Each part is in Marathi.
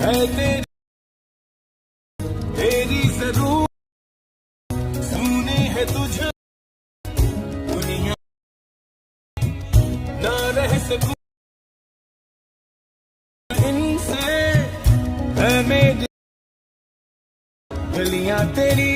है तेरी तेरी जरूर। सुनी है तुझे। दुनिया ना रह सकूं इनसे है मेरी गलियां तेरी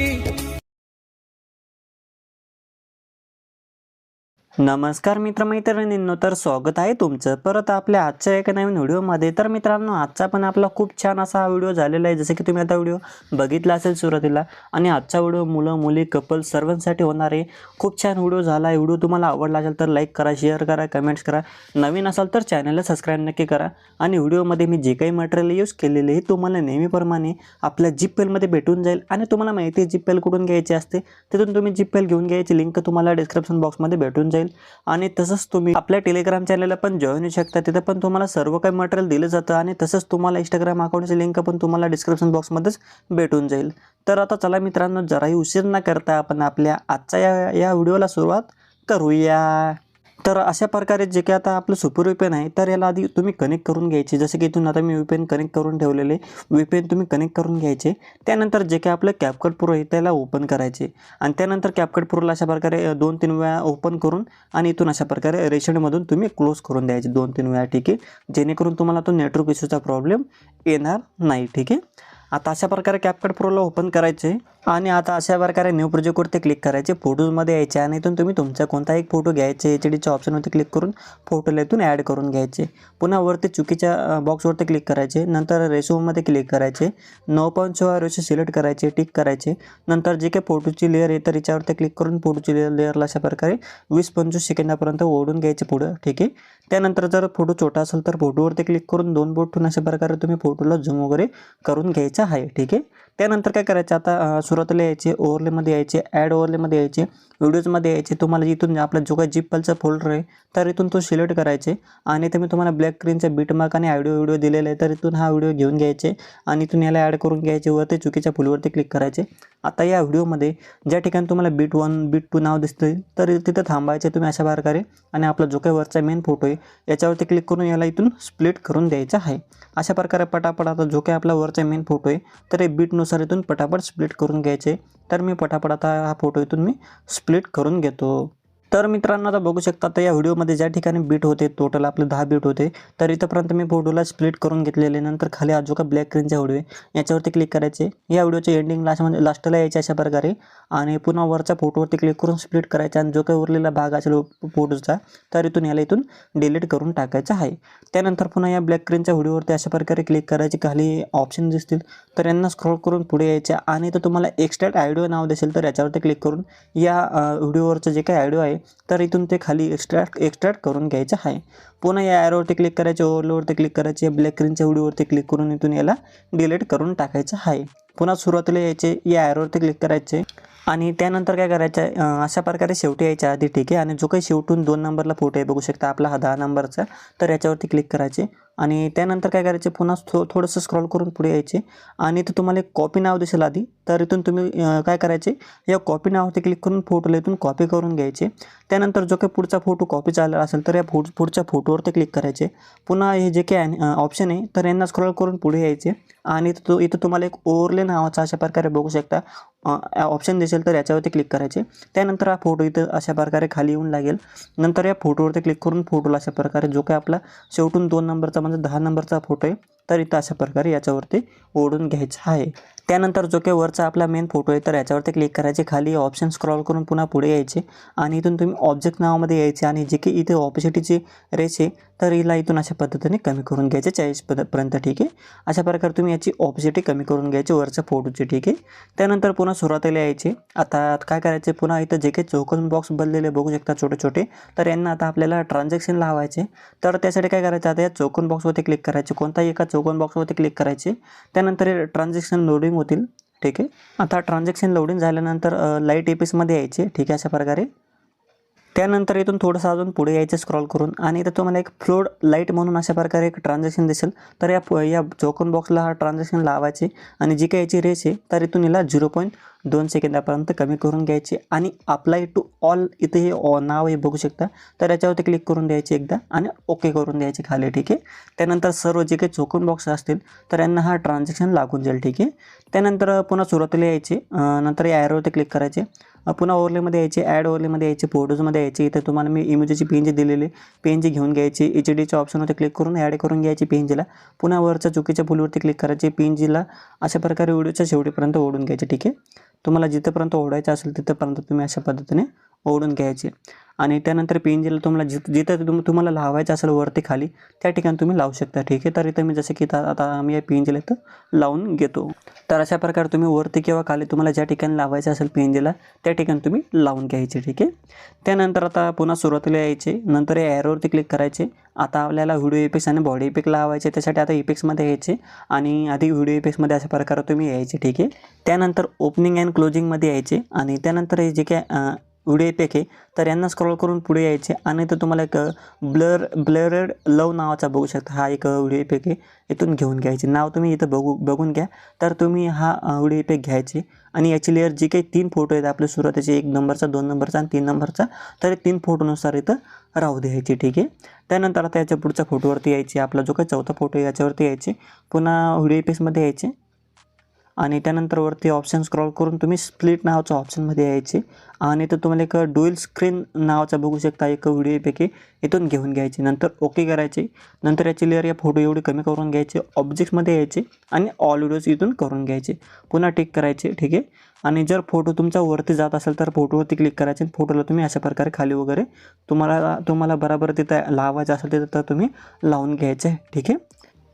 नमस्कार मित्रमैत्रिणींनो तर स्वागत आहे तुमचं. परत आपल्या आजच्या एका नवीन व्हिडिओमध्ये. तर मित्रांनो आजचा पण आपला खूप छान असा हा व्हिडिओ झालेला आहे. जसं की तुम्ही आता व्हिडिओ बघितला असेल सुरुवातीला आणि आजचा व्हिडिओ मुलं मुली कपल सर्वांसाठी होणार आहे. खूप छान व्हिडिओ झाला आहे. व्हिडिओ तुम्हाला आवडला असेल तर लाईक करा शेअर करा कमेंट्स करा. नवीन असाल तर चॅनलला सबस्क्राईब नक्की करा. आणि व्हिडिओमध्ये मी जे काही मटेरियल यूज केलेले आहे तुम्हाला नेहमीप्रमाणे आपल्या जीपेलमध्ये भेटून जाईल. आणि तुम्हाला माहिती आहे जीपेल कुठून घ्यायची असते तिथून तुम्ही जिपेल घेऊन घ्यायची. लिंक तुम्हाला डिस्क्रिप्शन बॉक्समध्ये भेटून जाईल. आणि तसंच तुम्ही आपल्या टेलिग्राम चॅनलला पण जॉईन होऊ शकता. तिथं पण तुम्हाला सर्व काही मटेरियल दिलं जातं आणि तसंच तुम्हाला इंस्टाग्राम अकाउंटची लिंक पण तुम्हाला डिस्क्रिप्शन बॉक्समध्येच भेटून जाईल. तर आता चला मित्रांनो जराही उशीर न करता आपण आपल्या आजच्या या या व्हिडिओला सुरुवात करूया. तर अशा प्रकारे जे काही आता आपलं सुपर विपेन आहे तर याला आधी तुम्ही कनेक्ट करून घ्यायचे. जसं की इथून आता मी विपेन कनेक्ट करून ठेवलेले. विपेन तुम्ही कनेक्ट करून घ्यायचे. त्यानंतर जे काही आपलं कॅपकट प्रो आहे त्याला ओपन करायचे. आणि त्यानंतर कॅपकट प्रोला अशा प्रकारे दोन तीन वेळा ओपन करून आणि इथून अशा प्रकारे रेशनमधून तुम्ही क्लोज करून द्यायचे. दोन तीन वेळा ठीक आहे? जेणेकरून तुम्हाला तो नेटवर्क इश्यूचा प्रॉब्लेम येणार नाही ठीक आहे? आता अशा प्रकारे कॅपकट प्रोला ओपन करायचे. आणि आता अशा प्रकारे न्यू प्रोजेक्टवरती क्लिक करायचे फोटोजमध्ये यायचे आणि इथून तुम्ही तुमचा कोणता एक फोटो घ्यायचे एच डीच्या ऑप्शनवरती क्लिक करून फोटोला इथून ॲड करून घ्यायचे. पुन्हा वरती चुकीच्या बॉक्सवरती क्लिक करायचे. नंतर रेशोमध्ये क्लिक करायचे. नऊ पॉईंट सोळा रेशो सिलेक्ट करायचे टिक करायचे. नंतर जे काही फोटोची लेअर येतं तर क्लिक करून फोटोची लेअर लेअरला अशा प्रकारे वीस पंचवीस सेकंदापर्यंत ओढून घ्यायचे पुढं ठीक आहे? त्यानंतर जर फोटो छोटा असेल तर फोटोवरती क्लिक करून दोन बोट ठेवून अशा प्रकारे तुम्ही फोटोला झूम वगैरे करून घ्यायचा आहे ठीक आहे? त्यानंतर काय करायचं? आता सुरुवातीला यायचे ओव्हरलेमध्ये यायचे ॲड ओव्हरलेमध्ये यायचे व्हिडिओजमध्ये यायचे. तुम्हाला इथून आपला जो काही जिप्पलचा फोल्डर आहे तर इथून तो सिलेक्ट करायचे. आणि इथे मी तुम्हाला ब्लॅक स्क्रीनचा बीटमार्क आणि ऑडिओ व्हिडिओ दिलेला आहे. तर इथून हा व्हिडिओ घेऊन घ्यायचे आणि इथून याला ॲड करून घ्यायचे. वरती चुकीच्या फुलवरती क्लिक करायचे. आता या व्हिडिओमध्ये ज्या ठिकाणी तुम्हाला बीट वन बीट टू नाव दिसतं तर तिथं थांबायचे तुम्ही अशा प्रकारे. आणि आपला जो काही वरचा मेन फोटो आहे याच्यावरती क्लिक करून याला इथून स्प्लिट करून द्यायचा आहे. अशा प्रकारे पटापट आता जो काही आपला वरचा मेन फोटो आहे तर हे बीटनुसार इथून पटापट स्प्लिट करून घ्यायचे. तर मी पटापट आता हा फोटो इथून मी स्प्लिट करून घेतो. तर मित्रांनो आता बघू शकता तर या व्हिडिओमध्ये ज्या ठिकाणी बीट होते टोटल आपले दहा बीट होते तर इथंपर्यंत मी फोटोला स्प्लिट करून घेतलेले. नंतर खाली हा का ब्लॅक क्रीनचा व्हिडिओ आहे. याच्यावरती क्लिक करायचे. या व्हिडिओच्या एंडिंग लास्ट म्हणजे लास्टला यायचे अशा प्रकारे. आणि पुन्हा वरच्या फोटोवरती क्लिक करून स्प्लिट करायचा. आणि जो काही उरलेला भाग असेल फोटोचा तर इथून याला इथून डिलीट करून टाकायचा आहे. त्यानंतर पुन्हा या ब्लॅक क्रीनच्या व्हिडिओवरती अशा प्रकारे क्लिक करायचे. खाली ऑप्शन दिसतील. तर यांना स्क्रोल करून पुढे यायचे. आणि तर तुम्हाला एक्स्ट्रॅक्ट आयडिओ नाव दिसेल तर याच्यावरती क्लिक करून या व्हिडिओवरचं जे काही आयडिओ आहे तर इथून ते खाली एक्स्ट्रॅक्ट एक्स्ट्रॅक्ट करून घ्यायचं आहे. पुन्हा या ॲरोवरती क्लिक करायचे ओव्हरलोवरती क्लिक करायचे ब्लॅक स्क्रीनच्या व्हिडिओवरती क्लिक करून इथून याला डिलीट करून टाकायचं आहे. पुन्हा सुरुवातीला यायचे या ॲरोवरती क्लिक करायचे. आणि त्यानंतर काय करायचं आहे, अशा प्रकारे शेवटी यायच्या आधी ठीक आहे. आणि जो काही शेवटून दोन नंबरला फोटो आहे बघू शकता. आपला हा दहा नंबरचा तर याच्यावरती क्लिक करायचे. आणि त्यानंतर काय करायचे पुन्हा थो थोडंसं स्क्रॉल करून पुढे यायचे. आणि इथं तुम्हाला एक कॉपी नाव दिसेल आधी. तर इथून तुम्ही काय करायचे या कॉपी नावावरती क्लिक करून फोटोला इथून कॉपी करून घ्यायचे. त्यानंतर जो काही पुढचा फोटो कॉपी झालेला असेल तर या फुड पुढच्या फोटोवरती क्लिक करायचे. पुन्हा हे जे काही ऑप्शन आहे तर यांना स्क्रॉल करून पुढे यायचे. आणि तो इथं तुम्हाला एक ओवरले नावाचा अशा प्रकारे बघू शकता. ऑप्शन दिसेल तर याच्यावरती क्लिक करायचे. त्यानंतर हा फोटो इथं अशा प्रकारे खाली येऊन लागेल. नंतर या फोटोवरती क्लिक करून फोटोला अशा प्रकारे जो काही आपला शेवटून दोन नंबरचा म्हणजे दहा नंबरचा फोटो आहे तर इथं अशा प्रकारे याच्यावरती ओढून घ्यायचं आहे. त्यानंतर जो काही वरचा आपला मेन फोटो आहे तर याच्यावरती क्लिक करायचे. खाली ऑप्शन स्क्रॉल करून पुन्हा पुढे यायचे. आणि इथून तुम्ही ऑब्जेक्ट नावामध्ये यायचे. आणि जे काही इथे ऑपॉसिटीची रेस आहे तर हिला इथून अशा पद्धतीने कमी करून घ्यायचे. चाळीस पर्यंत ठीक आहे? अशा प्रकारे तुम्ही याची ऑपॉसिटी कमी करून घ्यायची. वरच्या फोटोची ठीक आहे? त्यानंतर पुन्हा सुरुवातीला यायचे. आता काय करायचे? पुन्हा इथं जे काही चौकोन बॉक्स बनलेले बघू शकता छोटे छोटे तर यांना आता आपल्याला ट्रान्झॅक्शन लावायचे. तर त्यासाठी काय करायचं? आता या चौकोन बॉक्सवरती क्लिक करायचे. कोणताही एका चौकोन बॉक्सवरती क्लिक करायचे. त्यानंतर ट्रान्झॅक्शन लोडिंग होतील. ठीक आहे? आता ट्रान्झॅक्शन लोडिंग झाल्यानंतर लाइट एपीसमध्ये यायचे. ठीक आहे? अशा प्रकारे. त्यानंतर इथून थोडंसं अजून पुढे यायचं स्क्रॉल करून. आणि इथं तुम्हाला एक फ्लोड लाइट म्हणून अशा प्रकारे एक ट्रान्झॅक्शन दिसेल. तर या या चौकोन बॉक्सला हा ट्रान्झॅक्शन लावायचे. आणि जी काही याची रेस आहे तर इथून हिला झिरो पॉईंट दोन सेकंदापर्यंत कमी करून घ्यायचे आणि अप्लाय टू ऑल इथे हे नाव हे बघू शकता. तर याच्यावरती क्लिक करून द्यायचे एकदा आणि ओके करून द्यायचे खाली ठीक आहे? त्यानंतर सर्व जे काही चोकून बॉक्स असतील तर यांना हा ट्रान्झॅक्शन लागून जाईल ठीक आहे? त्यानंतर पुन्हा सुरुवातीला यायचे नंतर या ॲरोवरती क्लिक करायचे. पुन्हा ओरलेमध्ये यायचे ॲड ओरलेमध्ये यायचे फोटोजमध्ये यायचे. इथे तुम्हाला मी इमेजची पेन जी दिलेली पेन जी घेऊन घ्यायची एच डीच्या ऑप्शनवरती क्लिक करून ॲड करून घ्यायची पेनजीला पुन्हा वरच्या चुकीच्या फुलवरती क्लिक करायची पेनजीला अशा प्रकारे व्हिडिओच्या शेवटीपर्यंत ओढून घ्यायचे ठीक आहे? तुम्हाला जिथंपर्यंत ओढायचं असेल तिथंपर्यंत तुम्ही अशा पद्धतीने ओढून घ्यायचे. आणि त्यानंतर पी एन जीला तुम्हाला जिथं जिथं तुम तुम्हाला लावायचं असेल वरती खाली त्या ठिकाणी तुम्ही लावू शकता. ठीक आहे? तर इथं मी जसं की आता आता आम्ही या पी एन जीला इथं लावून घेतो. तर अशा प्रकारे तुम्ही वरती किंवा खाली तुम्हाला ज्या ठिकाणी लावायचं असेल पी एन जीला त्या ठिकाणी तुम्ही लावून घ्यायचे. ठीक आहे? त्यानंतर आता पुन्हा सुरुवातीला यायचे. नंतर या ॲरोवरती क्लिक करायचे. आता आपल्याला व्हिडिओ इफेक्ट्स आणि बॉडी इफेक्ट लावायचे. त्यासाठी आता इफेक्ट्समध्ये यायचे. आणि आधी व्हिडिओ इफेक्ट्समध्ये अशा प्रकारे तुम्ही यायचे. ठीक आहे? त्यानंतर ओपनिंग अँड क्लोजिंगमध्ये यायचे. आणि त्यानंतर हे जे काय व्हिडिओ इफेक्ट आहे तर यांना स्क्रॉल करून पुढे यायचे. आणि तर तुम्हाला एक ब्लर ब्लरेड लव नावाचा बघू शकता. हा एक व्हिडिओ इफेक्ट आहे इथून घेऊन घ्यायचे. नाव तुम्ही इथं बघू बघून घ्या. तर तुम्ही हा व्हिडिओ इफेक्ट घ्यायचे. आणि याची लेअर जी काही तीन फोटो आहेत आपल्या सुरुवातीचे एक नंबरचा दोन नंबरचा आणि तीन नंबरचा तर तीन फोटोनुसार इथं राहू द्यायची. ठीक आहे? त्यानंतर आता याच्या पुढच्या फोटोवरती यायचे. आपला जो काही चौथा फोटो आहे याच्यावरती यायचे. पुन्हा व्हिडिओ इफेक्ट्समध्ये यायचे. आणि त्यानंतर वरती ऑप्शन स्क्रॉल करून तुम्ही स्प्लिट नावाच्या ऑप्शनमध्ये यायचे. आणि तर तुम्हाला एक डुएल स्क्रीन नावाचा बघू शकता एक व्हिडिओपैकी इथून घेऊन घ्यायचे. नंतर ओके करायचे. नंतर याची लेअर या फोटो एवढी कमी करून घ्यायचे. ऑब्जेक्ट्समध्ये यायचे आणि ऑल व्हिडिओज इथून करून घ्यायचे. पुन्हा टिक करायचे ठीक आहे? आणि जर फोटो तुमचा वरती जात असेल तर फोटोवरती क्लिक करायचे फोटोला तुम्ही अशा प्रकारे खाली वगैरे तुम्हाला तुम्हाला बरोबर तिथं लावायचं असेल तिथं तर तुम्ही लावून घ्यायचे ठीक आहे?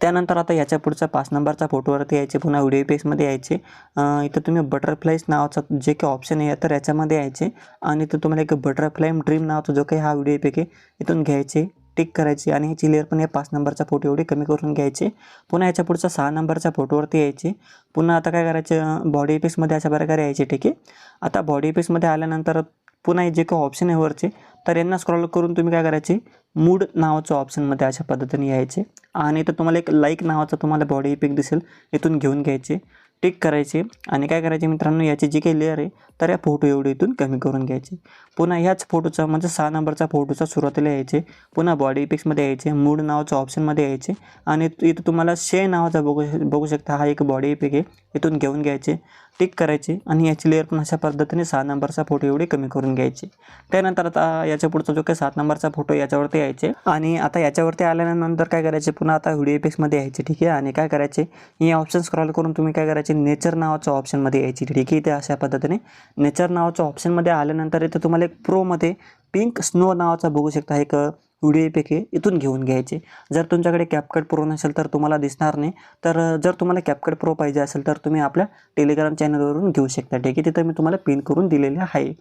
त्यानंतर आता याच्या पुढचा पाच नंबरचा फोटोवरती यायचे पुन्हा व्हिडिओ पेजमध्ये यायचे. इथं तुम्ही बटरफ्लाईज नावाचा जे काही ऑप्शन आहे तर याच्यामध्ये यायचे. आणि इथं तुम्हाला एक बटरफ्लाय ड्रीम नावाचा जो काही हा व्हिडिओ पैकी इथून घ्यायचे टिक करायची. आणि ह्याची लेअर पण या पाच नंबरचा फोटो एवढे कमी करून घ्यायचे. पुन्हा याच्या पुढचा सहा नंबरच्या फोटोवरती यायचे. पुन्हा आता काय करायचं बॉडी पीसमध्ये अशा प्रकारे यायचे ठीक आहे. आता बॉडी पीसमध्ये आल्यानंतर पुन्हा जे काही ऑप्शन आहे वरचे तर यांना स्क्रॉल करून तुम्ही काय करायचे? मूड नावाचं ऑप्शनमध्ये अशा पद्धतीने यायचे. आणि इथं तुम्हाला एक लाईक नावाचा तुम्हाला बॉडी इफेक्ट दिसेल. इथून घेऊन घ्यायचे. टिक करायचे. आणि काय करायचे मित्रांनो? याचे जे काही लेअर आहे तर या फोटो एवढे इथून कमी करून घ्यायचे. पुन्हा ह्याच फोटोचा म्हणजे सहा नंबरचा फोटोचा सुरुवातीला यायचे. पुन्हा बॉडी इफेक्ट्समध्ये यायचे. मूड नावाच्या ऑप्शनमध्ये यायचे. आणि इथं तुम्हाला शे नावाचा बघू बघू शकता. हा एक बॉडी इफेक्ट आहे. इथून घेऊन घ्यायचे. टिक करायचे आणि याची लेअर पण अशा पद्धतीने सहा नंबरचा फोटो एवढे कमी करून घ्यायचे. त्यानंतर आता याच्या पुढचा जो काही सात नंबरचा फोटो याच्यावरती यायचे. आणि आता याच्यावरती आल्यानंतर काय करायचे? पुन्हा आता व्हिडिओ इफेक्समध्ये यायचे ठीक आहे? आणि काय करायचे? हे ऑप्शन स्क्रॉल करून तुम्ही काय करायचे? नेचर नावाच्या ऑप्शनमध्ये यायची ठीक आहे? ते अशा पद्धतीने नेचर नावाच्या ऑप्शनमध्ये आल्यानंतर इथं तुम्हाला एक प्रोमध्ये पिंक स्नो नावाचा बघू शकता. एक व्हिडिओ पैकी इथून घेऊन घ्यायचे. जर तुमच्याकडे कॅपकट प्रो नसेल तर तुम्हाला दिसणार नाही. तर जर तुम्हाला कॅपकट प्रो पाहिजे असेल तर तुम्ही आपल्या टेलिग्राम चॅनलवरून घेऊ शकता. ठीक आहे? तिथं मी तुम्हाला पिन करून दिलेले आहे.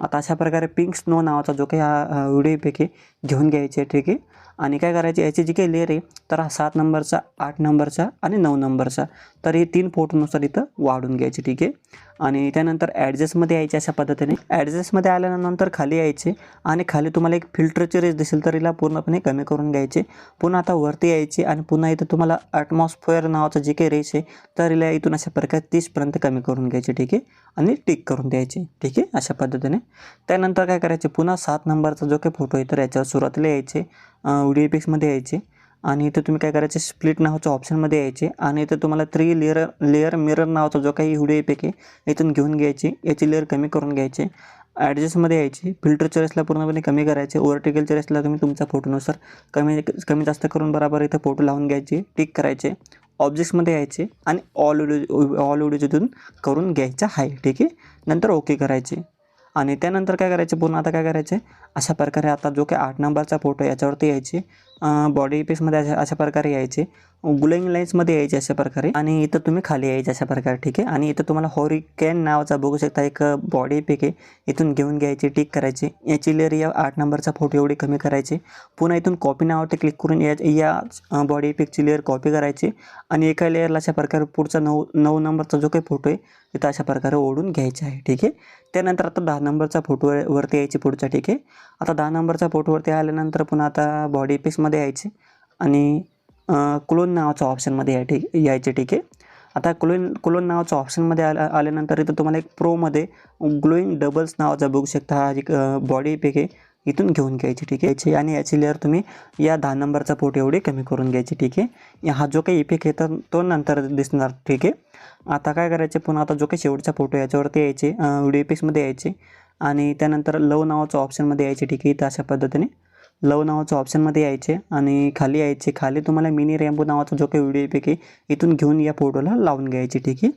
आता अशा प्रकारे पिंक स्नो नावाचा जो काही हा व्हिडिओपैकी घेऊन घ्यायचे ठीक आहे? आणि काय करायचे? याची जी काही लेअर आहे तर हा सात नंबरचा आठ नंबरचा आणि नऊ नंबरचा. तर हे तीन फोटोनुसार इथं वाढून घ्यायचे. ठीक आहे? आणि त्यानंतर ॲडजस्टमध्ये यायचे अशा पद्धतीने. ॲडजस्टमध्ये आल्यानंतर खाली यायचे आणि खाली तुम्हाला एक फिल्टरची रेस दिसेल तर हिला पूर्णपणे कमी करून घ्यायचे. पुन्हा आता वरती यायचे आणि पुन्हा इथं तुम्हाला ॲटमॉस्फिअर नावाचं जे काही रेस आहे तर हिला इथून अशा प्रकारे तीसपर्यंत कमी करून घ्यायचे ठीक आहे? आणि टिक करून द्यायचे ठीक आहे? अशा पद्धतीने. त्यानंतर काय करायचे? पुन्हा सात नंबरचा जो काही फोटो आहे तर याच्यावर सुरुवातीला यायचे. व्हिडिओ पिक्समध्ये यायचे. आणि इथं तुम्ही काय करायचे स्प्लिट नावाच्या ऑप्शनमध्ये यायचे. आणि इथं तुम्हाला थ्री लेअर लेअर मिरर नावाचा जो काही व्हिडिओ पैक आहे इथून घेऊन घ्यायची. याची लेअर कमी करून घ्यायचे. ॲडजस्टमध्ये यायची. फिल्टर चॉईसला पूर्णपणे कमी करायचे. ओव्हरटेकल चॉईसला तुम्ही तुमच्या फोटोनुसार कमी कमी जास्त करून बरोबर इथं फोटो लावून घ्यायचे. टिक करायचे. ऑब्जेक्ट्समध्ये यायचे. आणि ऑल व्हिडिओ ऑल व्हिडिओ तिथून करून घ्यायचा आहे ठीक आहे? नंतर ओके करायचे. आणि त्यानंतर काय करायचे? पूर्ण आता काय करायचे? अशा प्रकारे आता जो काही आठ नंबरचा फोटो आहे याच्यावरती यायचे. बॉडी पीसमध्ये अशा अशा प्रकारे यायचे. ग्लोईंग लाईन्समध्ये यायचे अशा प्रकारे. आणि इथं तुम्ही खाली यायचे अशा प्रकारे ठीक आहे? आणि इथं तुम्हाला हॉरिकॅन नावाचा बघू शकता एक बॉडी पिक आहे. इथून घेऊन घ्यायची टिक करायची. याची लेअर या आठ नंबरचा फोटो एवढी कमी करायची. पुन्हा इथून कॉपी नावावरती क्लिक करून या या बॉडी पिकची लेअर कॉपी करायची. आणि एका लेअरला अशा प्रकारे पुढचा नऊ नऊ नंबरचा जो काही फोटो आहे तिथं अशा प्रकारे ओढून घ्यायचा आहे ठीक आहे? त्यानंतर आता दहा नंबरचा फोटो वरती यायची पुढचा ठीक आहे? आता दहा नंबरचा फोटोवरती आल्यानंतर पुन्हा आता बॉडी ऑप्शनमध्ये यायचे. आणि क्लोन नावाच्या ऑप्शनमध्ये या ठीक यायचे ठीक आहे. आता क्लोन क्लोन नावाचं ऑप्शनमध्ये आल्या आल्यानंतर इथं तुम्हाला एक प्रोमध्ये ग्लोईंग डबल्स नावाचा बघू शकता. हा एक बॉडी इफेक्ट आहे. इथून घेऊन घ्यायची ठीक आहे. याची आणि याची लेअर तुम्ही या दहा नंबरचा फोटो एवढी कमी करून घ्यायची ठीक आहे. हा जो काही इफेक्ट आहे तर तो नंतर दिसणार ठीक आहे. आता काय करायचे पुन्हा आता जो काही शेवटचा फोटो याच्यावरती यायचे व्हिडिओ इफेक्ट्समध्ये यायचे. आणि त्यानंतर लव नावाच्या ऑप्शनमध्ये यायचे ठीक आहे. इथं अशा पद्धतीने. लव नावाचं ऑप्शनमध्ये यायचे आणि खाली यायचे. खाली तुम्हाला मिनी रॅम्बो नावाचा जो काही व्हिडिओ इफेक्ट इथून घेऊन या फोटोला लावून घ्यायची ठीक आहे?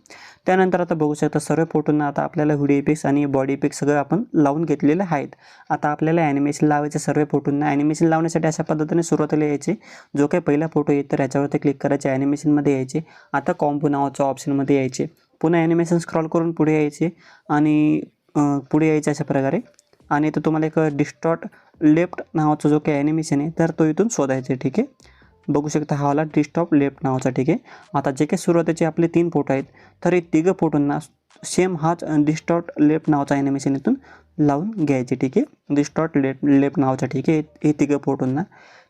त्यानंतर आता बघू शकता सर्व फोटोंना आता आपल्याला व्हिडिओ इफेक्ट्स आणि बॉडी इफेक्ट सगळं आपण लावून घेतलेले आहेत. आता आपल्याला ॲनिमेशन लावायचे सर्व फोटोंना ॲनिमेशन लावण्यासाठी अशा पद्धतीने सुरुवातीला यायचे. जो काही पहिला फोटो येत तर याच्यावरती क्लिक करायचे ॲनिमेशनमध्ये यायचे. आता कॉम्पो नावाच्या ऑप्शनमध्ये यायचे. पुन्हा ॲनिमेशन स्क्रॉल करून पुढे यायचे आणि पुढे यायचे अशा प्रकारे. आणि तर तुम्हाला एक डिस्टॉट लेफ्ट नावाचा जो काही ॲनिमेशन आहे तर तो इथून शोधायचा आहे ठीक आहे? बघू शकता हा वाला डिस्टॉप लेफ्ट नावाचा ठीक आहे? आता जे काही सुरुवातीचे आपले तीन फोटो आहेत तर हे तिघं फोटोंना सेम हाच डिस्टॉट लेफ्ट नावाचा ॲनिमेशन इथून लावून घ्यायचे ठीक आहे? डिस्टॉट लेफ्ट लेफ्ट नावाचा ठीक आहे? हे तिघं फोटोंना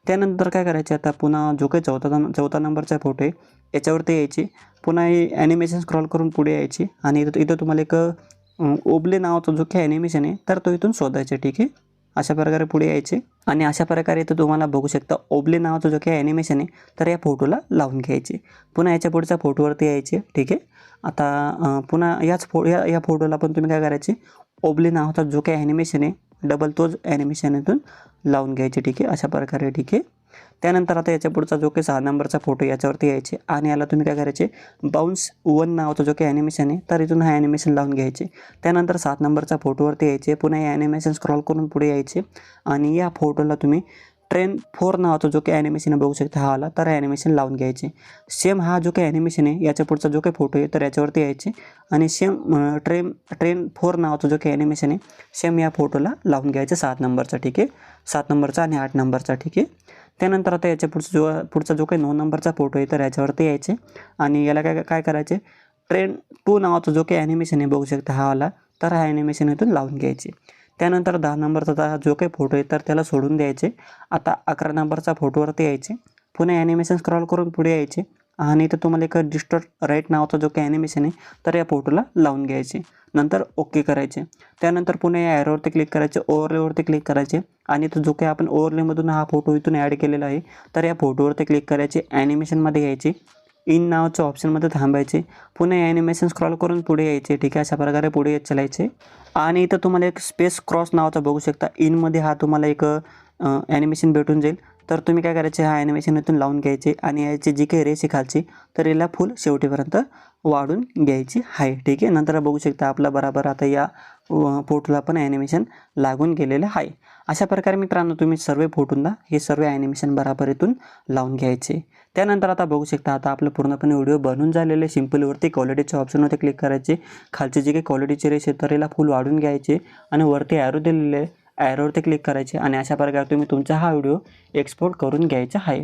त्यानंतर काय करायचे आता पुन्हा जो काही चौथा चौथा नंबरचा फोटो आहे याच्यावरती यायचे. पुन्हा हे ॲनिमेशन स्क्रॉल करून पुढे यायचे. आणि इथं इथं तुम्हाला एक ओबले नावाचा जो काही ॲनिमेशन आहे तर तो इथून शोधायचा ठीक आहे? अशा प्रकारे पुढे यायचे. आणि अशा प्रकारे तर तुम्हाला बघू शकता ओबले नावाचं जो काही ॲनिमेशन आहे तर या फोटोला लावून घ्यायचे. पुन्हा याच्या पुढच्या फोटोवरती यायचे ठीक आहे? आता पुन्हा याच फो या या फोटोला पण तुम्ही काय करायचे? ओबले नावाचा जो काही ॲनिमेशन आहे डबल तोच ॲनिमेशन इथून लावून घ्यायचे ठीक आहे? अशा प्रकारे ठीक आहे? त्यानंतर आता याच्या पुढचा जो काही सहा नंबरचा फोटो याच्यावरती यायचे. आणि याला तुम्ही काय करायचे? बाउन्स वन नावाचा जो काही ॲनिमेशन आहे तर इथून हा ॲनिमेशन लावून घ्यायचे. त्यानंतर सात नंबरचा फोटोवरती यायचे. पुन्हा हे ॲनिमेशन स्क्रॉल करून पुढे यायचे. आणि या फोटोला तुम्ही ट्रेन फोर नावाचा जो काही ॲनिमेशन बघू शकता हा आला. तर ॲनिमेशन लावून घ्यायचे. सेम हा जो काही ॲनिमेशन आहे याच्या पुढचा जो काही फोटो आहे तर याच्यावरती यायचे. आणि सेम ट्रेन ट्रेन फोर नावाचा जो काही ॲनिमेशन आहे सेम या फोटोला लावून घ्यायचं सात नंबरचा ठीक आहे? सात नंबरचा आणि आठ नंबरचा ठीक आहे? त्यानंतर आता याच्या पुढचा जो पुढचा जो काही नऊ नंबरचा फोटो आहे तर याच्यावरती यायचे. आणि याला काय काय करायचे? ट्रेन टू नावाचा जो काही ॲनिमेशन आहे बघू शकता हा आला. तर हा ॲनिमेशन इथून लावून घ्यायचे. त्यानंतर दहा नंबरचा जो काही फोटो आहे तर त्याला सोडून द्यायचे. आता अकरा नंबरचा फोटोवरती यायचे. पुन्हा ॲनिमेशन स्क्रॉल करून पुढे यायचे. आणि इथं तुम्हाला एक डिस्टॉर्ट राईट नावाचा जो काही ॲनिमेशन आहे तर या फोटोला लावून घ्यायचे. नंतर ओके करायचे. त्यानंतर पुन्हा या ॲरोवरती क्लिक करायचे ओवरलेवरती क्लिक करायचे. आणि तो जो काही आपण ओवरलेमधून हा फोटो इथून ॲड केलेला आहे तर या फोटोवरती क्लिक करायचे. ॲनिमेशनमध्ये यायचे. इन नावाच्या ऑप्शनमध्ये थांबायचे. पुन्हा ॲनिमेशन स्क्रॉल करून पुढे यायचे. ठीक आहे अशा प्रकारे पुढे येत चालायचे. आणि इथं तुम्हाला एक स्पेस क्रॉस नावाचा बघू शकता. इनमध्ये हा तुम्हाला एक ॲनिमेशन भेटून जाईल. तर तुम्ही काय करायचे? हा ॲनिमेशन इथून लावून घ्यायचे. आणि याची जी काही रेस आहे खालची तर याला फुल शेवटीपर्यंत वाढून घ्यायची आहे. ठीक आहे? नंतर बघू शकता आपला बराबर आता या फोटोला पण ॲनिमेशन लागून गेलेलं आहे. अशा प्रकारे मित्रांनो तुम्ही सर्व फोटोंना हे सर्व ॲनिमेशन बराबर इथून लावून घ्यायचे. त्यानंतर आता बघू शकता आता आपलं पूर्णपणे व्हिडिओ बनून झालेले सिम्पलवरती क्वालिटीचे ऑप्शनवरती क्लिक करायचे. खालचे जे काही क्वालिटीचे रेस आहे तर याला फुल वाढून घ्यायचे आणि वरती ॲरो दिलेले ॲरोवरती क्लिक करायचे आणि अशा प्रकारे तुम्ही तुमचा हा व्हिडिओ एक्सपोर्ट करून घ्यायचा आहे.